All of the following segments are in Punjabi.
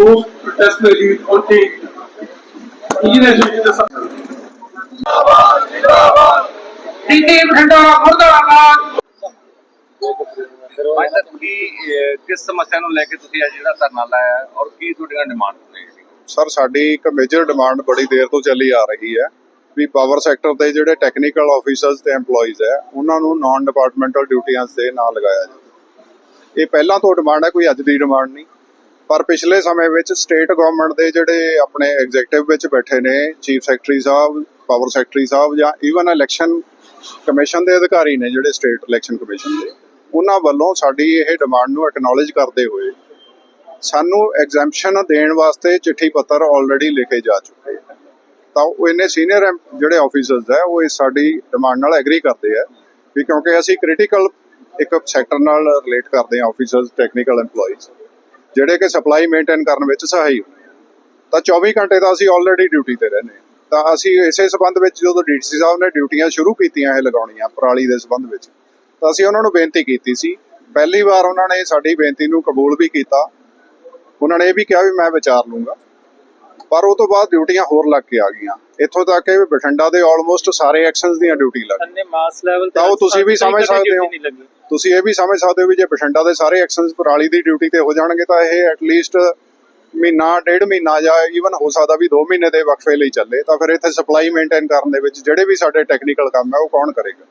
ਰੋਸ ਪ੍ਰੋਟੈਸਟ ਦੇ ਲਈ ਪਹੁੰਚੇ ਇੰਜੀਨੀਅਰ ਦੇ ਸਭ ਡੀਟੀ ਬਠਿੰਡਾ ਮੁਰਦਾਬਾਦ ਅੱਜ ਤੱਕ ਕੀ ਅਹ, ਕਿਸ ਸਮੱਸਿਆ ਨੂੰ ਲੈ ਕੇ ਤੁਸੀਂ ਅੱਜ ਜਿਹੜਾ ਧਰਨਾ ਲਾਇਆ ਹੈ ਔਰ ਕੀ ਤੁਹਾਡੀਆਂ ਡਿਮਾਂਡ ਨੇ ਸਰ ਸਾਡੀ ਇੱਕ ਮੇਜਰ ਡਿਮਾਂਡ ਬੜੀ ਦੇਰ ਤੋਂ ਚੱਲੀ ਆ ਰਹੀ ਹੈ ਵੀ ਪਾਵਰ ਸੈਕਟਰ ਦੇ ਜਿਹੜੇ ਟੈਕਨੀਕਲ ਆਫੀਸਰਸ ਤੇ EMPLOYEES ਹੈ ਉਹਨਾਂ ਨੂੰ ਨਾਨ ਡਿਪਾਰਟਮੈਂਟਲ ਡਿਊਟੀਆਂ ਤੇ ਨਾ ਲਗਾਇਆ ਜਾਵੇ। ਇਹ ਪਹਿਲਾਂ ਤੋਂ ਡਿਮਾਂਡ ਹੈ ਕੋਈ ਅੱਜ ਦੀ ਡਿਮਾਂਡ ਨਹੀਂ। ਪਰ ਪਿਛਲੇ ਸਮੇਂ ਵਿੱਚ ਸਟੇਟ ਗਵਰਨਮੈਂਟ ਦੇ ਜਿਹੜੇ ਆਪਣੇ ਐਗਜ਼ੀਕਟਿਵ ਵਿੱਚ ਬੈਠੇ ਨੇ ਚੀਫ ਸੈਕਟਰੀ ਸਾਹਿਬ ਪਾਵਰ ਸੈਕਟਰੀ ਸਾਹਿਬ ਜਾਂ ਈਵਨ ਇਲੈਕਸ਼ਨ ਕਮਿਸ਼ਨ ਦੇ ਅਧਿਕਾਰੀ ਨੇ ਜਿਹੜੇ ਸਟੇਟ ਇਲੈਕਸ਼ਨ ਕਮਿਸ਼ਨ ਦੇ, ਉਹਨਾਂ ਵੱਲੋਂ ਸਾਡੀ ਇਹ ਡਿਮਾਂਡ ਨੂੰ ਐਕਨੋਲਜ ਕਰਦੇ ਹੋਏ ਸਾਨੂੰ ਐਗਜ਼ੈਂਪਸ਼ਨ ਦੇਣ ਵਾਸਤੇ ਚਿੱਠੀ ਪੱਤਰ ਆਲਰੇਡੀ ਲਿਖੇ ਜਾ ਚੁੱਕੇ ਹੈ ਤਾਂ ਉਹ ਇਹਨੇ ਸੀਨੀਅਰ ਜਿਹੜੇ ਆਫੀਸਰਸ ਹੈ, ਉਹ ਇਸ ਸਾਡੀ ਡਿਮਾਂਡ ਨਾਲ ਐਗਰੀ ਕਰਦੇ ਆ ਵੀ ਕਿਉਂਕਿ ਅਸੀਂ ਕ੍ਰਿਟੀਕਲ ਇੱਕ ਸੈਕਟਰ ਨਾਲ ਰਿਲੇਟ ਕਰਦੇ ਹਾਂ ਆਫੀਸਰਸ ਟੈਕਨੀਕਲ EMPLOYEES ਜਿਹੜੇ ਕਿ ਸਪਲਾਈ ਮੇਨਟੇਨ ਕਰਨ ਵਿੱਚ ਸਹਾਈ ਹੁੰਦੇ ਆ। ਤਾਂ 24 ਘੰਟੇ ਤਾਂ ਅਸੀਂ ਆਲਰੇਡੀ ਡਿਊਟੀ ਤੇ ਰਹਿੰਦੇ ਹਾਂ। ਤਾਂ ਅਸੀਂ ਇਸੇ ਸਬੰਧ ਵਿੱਚ ਜਦੋਂ ਡੀਸੀ ਸਾਹਿਬ ਨੇ ਡਿਊਟੀਆਂ ਸ਼ੁਰੂ ਕੀਤੀਆਂ ਇਹ ਲਗਾਉਣੀਆਂ, ਪਰਾਲੀ ਦੇ ਸਬੰਧ ਵਿੱਚ, ਤਾਂ ਅਸੀਂ ਉਹਨਾਂ ਨੂੰ ਬੇਨਤੀ ਕੀਤੀ ਸੀ ਪਹਿਲੀ ਵਾਰ ਉਹਨਾਂ ਨੇ ਸਾਡੀ ਬੇਨਤੀ ਨੂੰ ਕਬੂਲ ਵੀ ਕੀਤਾ ਉਹਨਾਂ ਨੇ ਇਹ ਵੀ ਕਿਹਾ ਵੀ ਮੈਂ ਵਿਚਾਰ ਲੂੰਗਾ ਪਰ ਉਹ ਤੋਂ ਬਾਅਦ ਡਿਊਟੀਆਂ ਹੋਰ ਲੱਗ ਕੇ ਆ ਗਈਆਂ ਇੱਥੋਂ ਤੱਕ ਕਿ ਬਠਿੰਡਾ ਦੇ ਆਲਮੋਸਟ ਸਾਰੇ ਐਕਸ਼ਨਸ ਦੀਆਂ ਡਿਊਟੀ ਲੱਗ ਅੰਨੇ ਮਾਸ ਲੈਵਲ ਤਾਂ ਉਹ ਤੁਸੀਂ ਵੀ ਸਮਝ ਸਕਦੇ ਹੋ। ਤੁਸੀਂ ਇਹ ਵੀ ਸਮਝ ਸਕਦੇ ਹੋ ਵੀ ਜੇ ਬਠਿੰਡਾ ਦੇ ਸਾਰੇ ਐਕਸ਼ਨਸ ਪਰਾਲੀ ਦੀ ਡਿਊਟੀ ਤੇ ਹੋ ਜਾਣਗੇ ਤਾਂ ਇਹ ਐਟਲੀਸਟ ਮਹੀਨਾ ਡੇਢ ਮਹੀਨਾ ਜਾਂ ਈਵਨ ਹੋ ਸਕਦਾ ਵੀ 2 ਮਹੀਨੇ ਦੇ ਵਕਫੇ ਲਈ ਚੱਲੇ ਤਾਂ ਫਿਰ ਇੱਥੇ ਸਪਲਾਈ ਮੇਨਟੇਨ ਕਰਨ ਦੇ ਵਿੱਚ ਜਿਹੜੇ ਵੀ ਸਾਡੇ ਟੈਕਨੀਕਲ ਕੰਮ ਹੈ ਉਹ ਕੌਣ ਕਰੇਗਾ?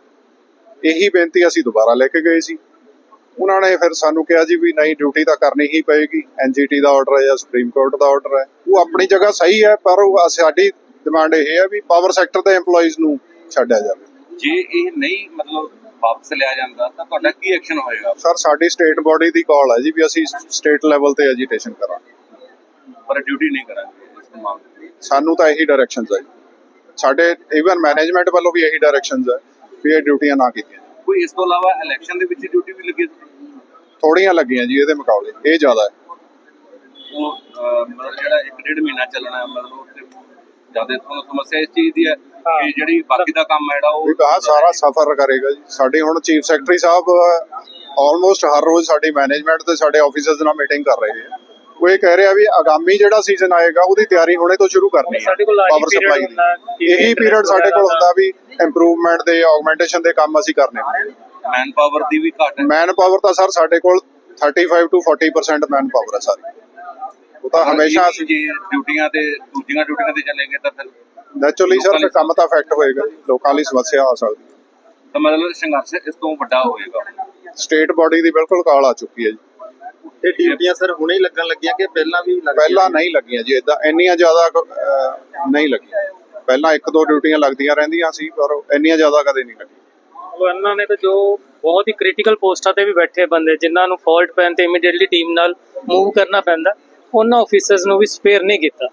ਇਹੀ ਬੇਨਤੀ ਅਸੀਂ ਦੁਬਾਰਾ ਲੈ ਕੇ ਗਏ ਸੀ। ਉਹਨਾਂ ਨੇ ਫਿਰ ਸਾਨੂੰ ਕਿਹਾ ਜੀ ਵੀ ਨਹੀਂ ਡਿਊਟੀ ਤਾਂ ਕਰਨੀ ਹੀ ਪਏਗੀ। ਐਨਜੀਟੀ ਦਾ ਆਰਡਰ ਹੈ ਜਾਂ ਸੁਪਰੀਮ ਕੋਰਟ ਦਾ ਆਰਡਰ ਹੈ। ਉਹ ਆਪਣੀ ਜਗ੍ਹਾ ਸਹੀ ਹੈ ਪਰ ਉਹ ਸਾਡੀ ਡਿਮਾਂਡ ਇਹ ਹੈ ਵੀ ਪਾਵਰ ਸੈਕਟਰ ਦੇ EMPLOYEES ਨੂੰ ਛੱਡਿਆ ਜਾਵੇ ਜੇ ਇਹ ਨਹੀਂ ਮਤਲਬ ਵਾਪਸ ਲਿਆ ਜਾਂਦਾ ਤਾਂ ਤੁਹਾਡਾ ਕੀ ਐਕਸ਼ਨ ਹੋਏਗਾ ਸਰ ਸਾਡੀ ਸਟੇਟ ਬੋਡੀ ਦੀ ਕਾਲ ਹੈ ਜੀ ਵੀ ਅਸੀਂ ਸਟੇਟ ਲੈਵਲ ਤੇ ਐਜੀਟੇਸ਼ਨ ਕਰਾਂਗੇ ਪਰ ਡਿਊਟੀ ਨਹੀਂ ਕਰਾਂਗੇ ਇਸ ਮਾਮਲੇ ਵਿੱਚ। ਸਾਨੂੰ ਤਾਂ ਇਹੀ ਡਾਇਰੈਕਸ਼ਨਸ ਹੈ। ਸਾਡੇ ਈਵਨ ਮੈਨੇਜਮੈਂਟ ਵੱਲੋਂ ਵੀ ਇਹੀ ਡਾਇਰੈਕਸ਼ਨਸ ਹੈ ਵੀ ਇਹ ਡਿਊਟੀਆਂ ਨਾ ਕੀਤੀਆਂ। ਕੋਈ ਇਸ ਤੋਂ ਇਲਾਵਾ ਇਲੈਕਸ਼ਨ ਦੇ ਵਿੱਚ ਡਿਊਟੀ ਵੀ ਲੱਗੀ? ਥੋੜੀਆਂ ਲੱਗੀਆਂ ਜੀ ਇਹਦੇ ਮੁਕਾਬਲੇ ਇਹ ਜ਼ਿਆਦਾ ਹੈ ਉਹ ਮਤਲਬ ਜਿਹੜਾ ਇੱਕ ਡੇਢ ਮਹੀਨਾ ਚੱਲਣਾ ਹੈ, ਮਤਲਬ ਜ਼ਿਆਦਾ ਤੁਹਾਨੂੰ ਸਮੱਸਿਆ ਇਸ ਚੀਜ਼ ਦੀ ਹੈ ਕਿ ਜਿਹੜੀ ਬਾਕੀ ਦਾ ਕੰਮ ਹੈ ਜਿਹੜਾ ਉਹ ਕਹਾ ਸਾਰਾ ਸਫਰ ਕਰੇਗਾ ਜੀ। ਸਾਡੇ ਹੁਣ ਚੀਫ ਸੈਕਟਰੀ ਸਾਹਿਬ ਆਲਮੋਸਟ ਹਰ ਰੋਜ਼ ਸਾਡੀ ਮੈਨੇਜਮੈਂਟ ਤੇ ਸਾਡੇ ਆਫੀਸਰਸ ਨਾਲ ਮੀਟਿੰਗ ਕਰ ਰਹੇ ਆ ਉਹ ਇਹ ਕਹਿ ਰਿਹਾ ਵੀ ਆਗਾਮੀ ਜਿਹੜਾ ਸੀਜ਼ਨ ਆਏਗਾ ਉਹਦੀ ਤਿਆਰੀ ਹੁਣੇ ਤੋਂ ਸ਼ੁਰੂ ਕਰਨੀ ਹੈ। ਪਾਵਰ ਸਪਲਾਈ ਦੀ। ਇਹੀ ਪੀਰੀਅਡ ਸਾਡੇ ਕੋਲ ਹੁੰਦਾ ਵੀ ਇੰਪਰੂਵਮੈਂਟ ਦੇ ਆਗਮੈਂਟੇਸ਼ਨ ਦੇ ਕੰਮ ਅਸੀਂ ਕਰਨੇ ਹੁੰਦੇ ਮੈਨ ਪਾਵਰ ਦੀ ਵੀ ਘਾਟ ਹੈ। ਮੈਨ ਪਾਵਰ ਤਾਂ ਸਰ ਸਾਡੇ ਕੋਲ 35 ਟੂ 40% ਮੈਨ ਪਾਵਰ ਹੈ ਸਾਰੀ। ਉਹ ਤਾਂ ਹਮੇਸ਼ਾ ਅਸੀਂ ਜੇ ਡਿਊਟੀਆਂ ਤੇ ਦੂਜੀਆਂ ਡਿਊਟੀਆਂ ਤੇ ਚੱਲੇਗੇ ਤਾਂ ਫਿਰ ਨੈਚੁਰਲੀ ਸਰ ਫਿਰ ਕੰਮ ਤਾਂ ਇਫੈਕਟ ਹੋਏਗਾ। ਲੋਕਾਂ ਲਈ ਸਮੱਸਿਆ ਆ ਸਕਦੀ ਤਾਂ ਮਤਲਬ ਸੰਘਰਸ਼ ਇਸ ਤੋਂ ਵੱਡਾ ਹੋਏਗਾ। ਸਟੇਟ ਬਾਡੀ ਦੀ ਬਿਲਕੁਲ ਕਾਲ ਆ ਚੁੱਕੀ ਹੈ ਜੀ। ਤੇ ਡਿਊਟੀਆਂ ਸਰ ਹੁਣੇ ਹੀ ਲੱਗਣ ਲੱਗੀਆਂ ਕਿ ਪਹਿਲਾਂ ਵੀ ਲੱਗੀਆਂ? ਪਹਿਲਾਂ ਨਹੀਂ ਲੱਗੀਆਂ ਜੀ ਇਦਾਂ ਇੰਨੀਆਂ ਜ਼ਿਆਦਾ ਨਹੀਂ ਲੱਗੀਆਂ। ਪਹਿਲਾਂ ਇੱਕ ਦੋ ਡਿਊਟੀਆਂ ਲੱਗਦੀਆਂ ਰਹਿੰਦੀਆਂ ਸੀ ਪਰ ਇੰਨੀਆਂ ਜ਼ਿਆਦਾ ਕਦੇ ਨਹੀਂ ਲੱਗੀਆਂ। ਉਹ ਇਹਨਾਂ ਨੇ ਤਾਂ ਜੋ ਬਹੁਤ ਹੀ ਕ੍ਰਿਟੀਕਲ ਪੋਸਟਾਂ ਤੇ ਵੀ ਬੈਠੇ ਬੰਦੇ ਜਿਨ੍ਹਾਂ ਨੂੰ ਫਾਲਟ ਪੈਣ ਤੇ ਇਮੀਡੀਏਟਲੀ ਟੀਮ ਨਾਲ ਮੂਵ ਕਰਨਾ ਪੈਂਦਾ। ਉਹਨਾਂ ਆਫੀਸਰਸ ਨੂੰ ਵੀ ਸਪੇਅਰ ਨਹੀਂ ਕੀਤਾ।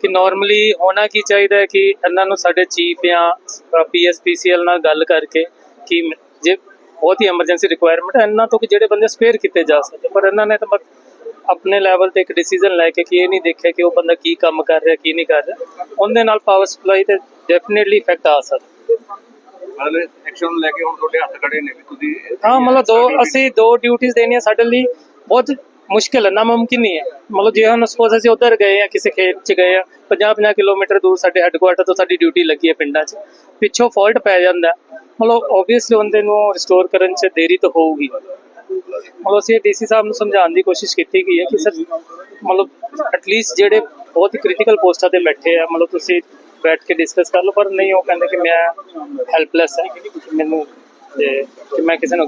ਕਿ ਨਾਰਮਲੀ ਹੋਣਾ ਕੀ ਚਾਹੀਦਾ ਹੈ ਕਿ ਇਹਨਾਂ ਨੂੰ ਸਾਡੇ ਚੀਫ ਜਾਂ ਪੀਐਸਪੀਸੀਐਲ ਨਾਲ ਗੱਲ ਕਰਕੇ ਕਿ ਜੇ ਬਹੁਤ ਹੀ ਐਮਰਜੈਂਸੀ ਰਿਕੁਆਇਰਮੈਂਟ ਹੈ ਇਹਨਾਂ ਤੋਂ ਕਿ ਜਿਹੜੇ ਬੰਦੇ ਸਪੇਅਰ ਕੀਤੇ ਜਾ ਸਕਦੇ ਪਰ ਇਹਨਾਂ ਨੇ ਤਾਂ ਬਸ ਆਪਣੇ ਲੈਵਲ ਤੇ ਇੱਕ ਡਿਸੀਜਨ ਲੈ ਕੇ ਕਿ ਇਹ ਨਹੀਂ ਦੇਖਿਆ ਕਿ ਉਹ ਬੰਦਾ ਕੀ ਕੰਮ ਕਰ ਰਿਹਾ ਕੀ ਨਹੀਂ ਕਰ ਰਿਹਾ ਉਹਦੇ ਨਾਲ ਪਾਵਰ ਸਪਲਾਈ ਤੇ ਡੈਫੀਨਿਟਲੀ ਇਫੈਕਟ ਆ ਸਕਦਾ। ਮਤਲਬ ਐਕਸ਼ਨ ਲੈ ਕੇ ਹੁਣ ਤੁਹਾਡੇ ਹੱਥ ਖੜੇ ਨੇ ਵੀ ਤੁਸੀਂ ਹਾਂ ਮਤਲਬ ਦੋ ਅਸੀਂ ਦੋ ਡਿਊਟੀਆਂ ਦੇਣੀਆਂ ਸਾਡੇ ਲਈ ਬਹੁਤ ਮੁਸ਼ਕਿਲ ਹੈ ਨਾ ਮੁਮਕਿਨ ਨਹੀਂ ਹੈ ਮਤਲਬ ਜੇ ਹੁਣ ਸਪੋਜ਼ ਅਸੀਂ ਉਧਰ ਗਏ ਆ ਕਿਸੇ ਖੇਤ 'ਚ ਗਏ ਆ 50-50 ਕਿਲੋਮੀਟਰ ਦੂਰ ਸਾਡੇ ਹੈੱਡਕੁਆਰਟਰ ਤੋਂ ਸਾਡੀ ਡਿਊਟੀ ਲੱਗੀ ਹੈ ਪਿੰਡਾਂ 'ਚ ਪਿੱਛੋਂ ਫਾਲਟ ਪੈ ਜਾਂਦਾ ਮਤਲਬ ਓਬਵੀਅਸਲੀ ਉਹਦੇ ਨੂੰ ਰਿਸਟੋਰ ਕਰਨ 'ਚ ਦੇਰੀ ਤਾਂ ਹੋਊਗੀ ਮਤਲਬ ਅਸੀਂ ਡੀਸੀ ਸਾਹਿਬ ਨੂੰ ਸਮਝਾਉਣ ਦੀ ਕੋਸ਼ਿਸ਼ ਕੀਤੀ ਗਈ ਹੈ ਕਿ ਸਰ ਮਤਲਬ ਐਟਲੀਸਟ ਜਿਹੜੇ ਬਹੁਤ ਹੀ ਕ੍ਰਿਟੀਕਲ ਪੋਸਟਾਂ ਤੇ ਬੈਠੇ ਆ ਮਤਲਬ ਤੁਸੀਂ ਬੈਠ ਕੇ ਡਿਸਕਸ ਕਰ ਲਓ ਪਰ ਨਹੀਂ ਉਹ ਕਹਿੰਦੇ ਕਿ ਮੈਂ ਹੈਲਪਲੈਸ ਹੈ ਮੈਨੂੰ ਤੇ ਕਿ ਮੈਂ ਕਿਸੇ ਨੂੰ